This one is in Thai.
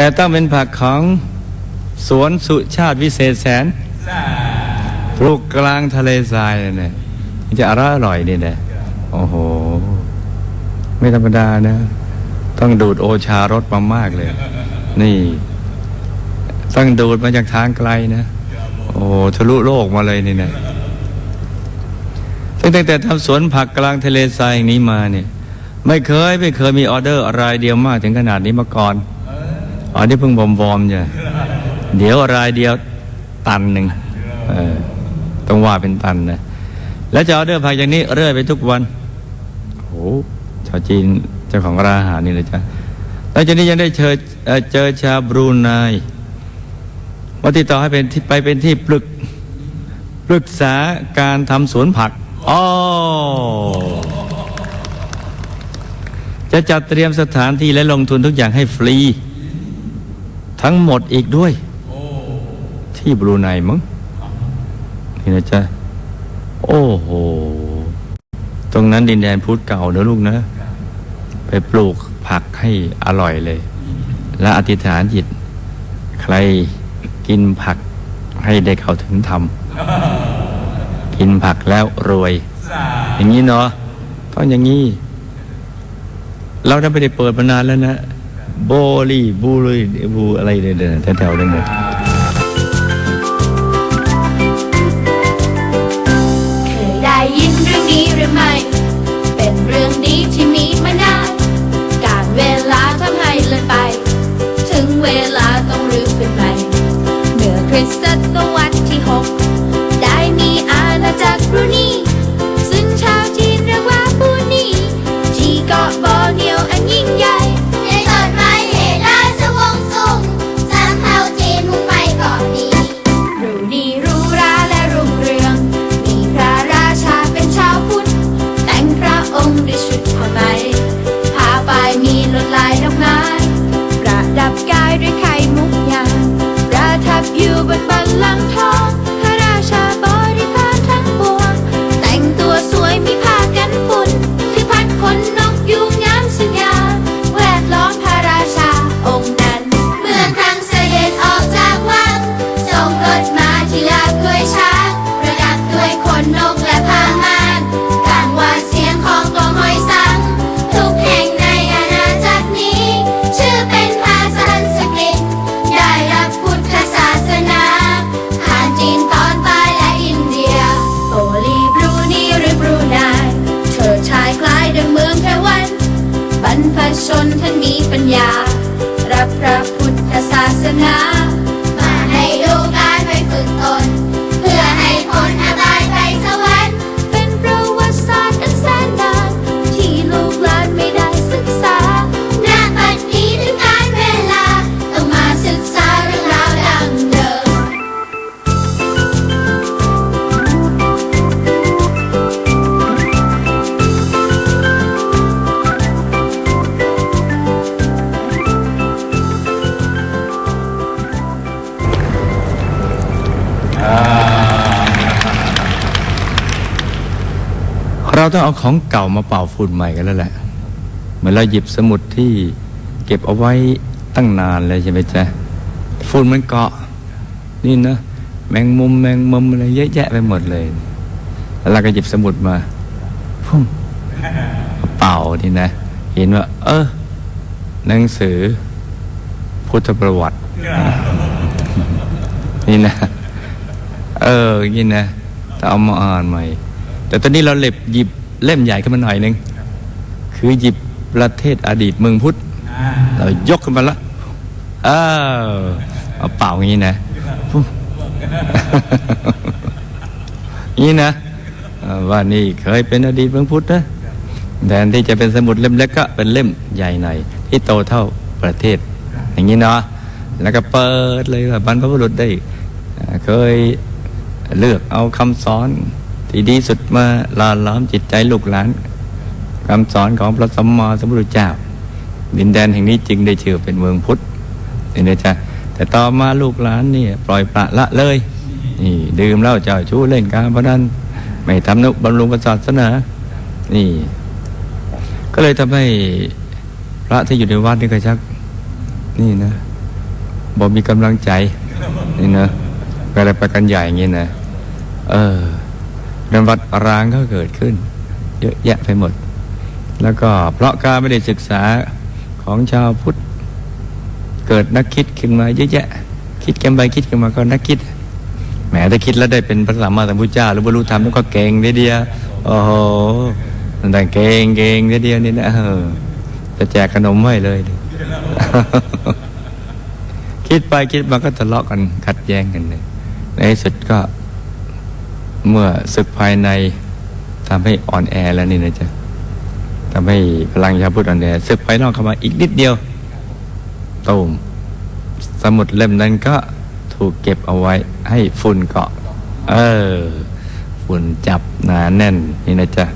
แต่ต้องเป็นผักของสวนสุชาติวิเศษแสนปลูกกลางทะเลทรายเนี่ยมันจะอร่อยอร่อยนี่นะโอ้โห ไม่ธรรมดานะ ต้องดูดโอชารสมามากเลย นี่ ต้องดูดมาจากทางไกลนะ โอ้ทะลุโลกมาเลยนี่นะตั้งแต่ทำสวนผักกลางทะเลทรายแห่งนี้มาเนี่ย ไม่เคยไม่เคยมีออเดอร์รายเดียวมากถึงขนาดนี้มาก่อน อ๋อนี่เพิ่งบอมบอมๆจ้ะเดี๋ยวรายเดียวตันหนึ่งต้องว่าเป็นตันนะแล้วจะออเดอร์ผักอย่างนี้เรื่อยไปทุกวันโอ้ชาวจีนเจ้าของร้านอาหารนี่เลยจ้ะแล้วจากนี้ยังได้เจอเจอชาวบรูไนมาติดต่อให้เป็นที่ไปเป็นที่ปรึกปรึกษาการทำสวนผักอ๋อจะจัดเตรียมสถานที่และลงทุนทุกอย่างให้ฟรี ทั้งหมดอีกด้วย ที่บรูไนมั้งนี่นะจ๊ะ โอ้โห ตรงนั้นดินแดนพุทธเก่าเนอะลูกนะ ไปปลูกผักให้อร่อยเลย และอธิษฐานจิต ใครกินผักให้ได้เข้าถึงธรรม กินผักแล้วรวย อย่างนี้เนาะต้องอย่างนี้ เราได้ไม่ได้เปิดมานานแล้วนะ โบลีบูลีบูอะไรเนี่ยแถวๆนั้นเลยได้ยินเรื่องนี้หรือไม่ ชนท่านมีปัญญา รับพระพุทธศาสนา มาให้ลูกานไปฝึกตน เราต้องเอาของเก่ามาเป่าฝุ่นใหม่กันแล้วแหละ เหมือนเราหยิบสมุดที่เก็บเอาไว้ตั้งนานเลยใช่ไหมจ๊ะฝุ่นมันเกาะ นี่นะแมงมุมแมงมุมอะไรเยอะแยะไปหมดเลย แล้วเราก็หยิบสมุดมาพุ่มเป่านี่นะ เห็นว่า เออหนังสือ พุทธประวัติ นี่นะ เออนี้นะถ้าเอามาอ่านใหม่ แต่ตอนนี้เราเล็บหยิบเล่มใหญ่ขึ้นมาหน่อยหนึ่งคือหยิบประเทศอดีตเมืองพุทธเรายกขึ้นมาละเออเอาเป่าอย่างนี้นะอย่างนี้นะว่านี่เคยเป็นอดีตเมืองพุทธนะแทนที่จะเป็นสมุดเล่มเล็กก็เป็นเล่มใหญ่หน่อยที่โตเท่าประเทศ อย่างนี้เนาะแล้วก็เปิดเลยว่าบรรพบุรุษได้เอ่อเคยเลือกเอาคำสอน ที่ดีสุดมาลาล้อมจิตใจลูกหลานคำสอนของพระสัมมาสัมพุทธเจ้า ดินแดนแห่งนี้จึงได้ชื่อเป็นเมืองพุทธนี่นะจ๊ะแต่ต่อมาลูกหลานเนี่ยปล่อยปละละเลยนี่ดื่มเหล้าเจ้าชู้เล่นการพนันไม่ทำนุบำรุงศาสนา นี่ ก็เลยทำให้พระที่อยู่ในวัดนี่ก็ชัก นี่นะบอกมีกำลังใจ นี่นะก็เลยไปกันใหญ่อย่างงี้นะ เออ ดังวัดร้างก็เกิดขึ้น เยอะแยะไปหมด แล้วก็เพราะการไม่ได้ศึกษาของชาวพุทธ เกิดนักคิดขึ้นมาเยอะแยะ คิดกันไปคิดกันมาก็นักคิดแหมถ้าคิดแล้วได้เป็นพระสัมมาสัมพุทธเจ้า หรือบรรลุธรรมแล้วก็เก่งทีเดียวโอ้โหแต่เก่งเก่งทีเดียวนี่นะเออจะแจกขนมให้เลย คิดไปคิดมาก็ทะเลาะกันขัดแย้งกันเลยในที่สุดก็ เมื่อศึกภายในทำให้อ่อนแอแล้วนี่นะจ๊ะทำให้พลังชาวพุทธอ่อนแอศึกภายนอกเข้ามาอีกนิดเดียวตูมสมุดเล่มนั้นก็ถูกเก็บเอาไว้ให้ฝุ่นเกาะ เออ ฝุ่นจับหนาแน่นนี่นะจ๊ะ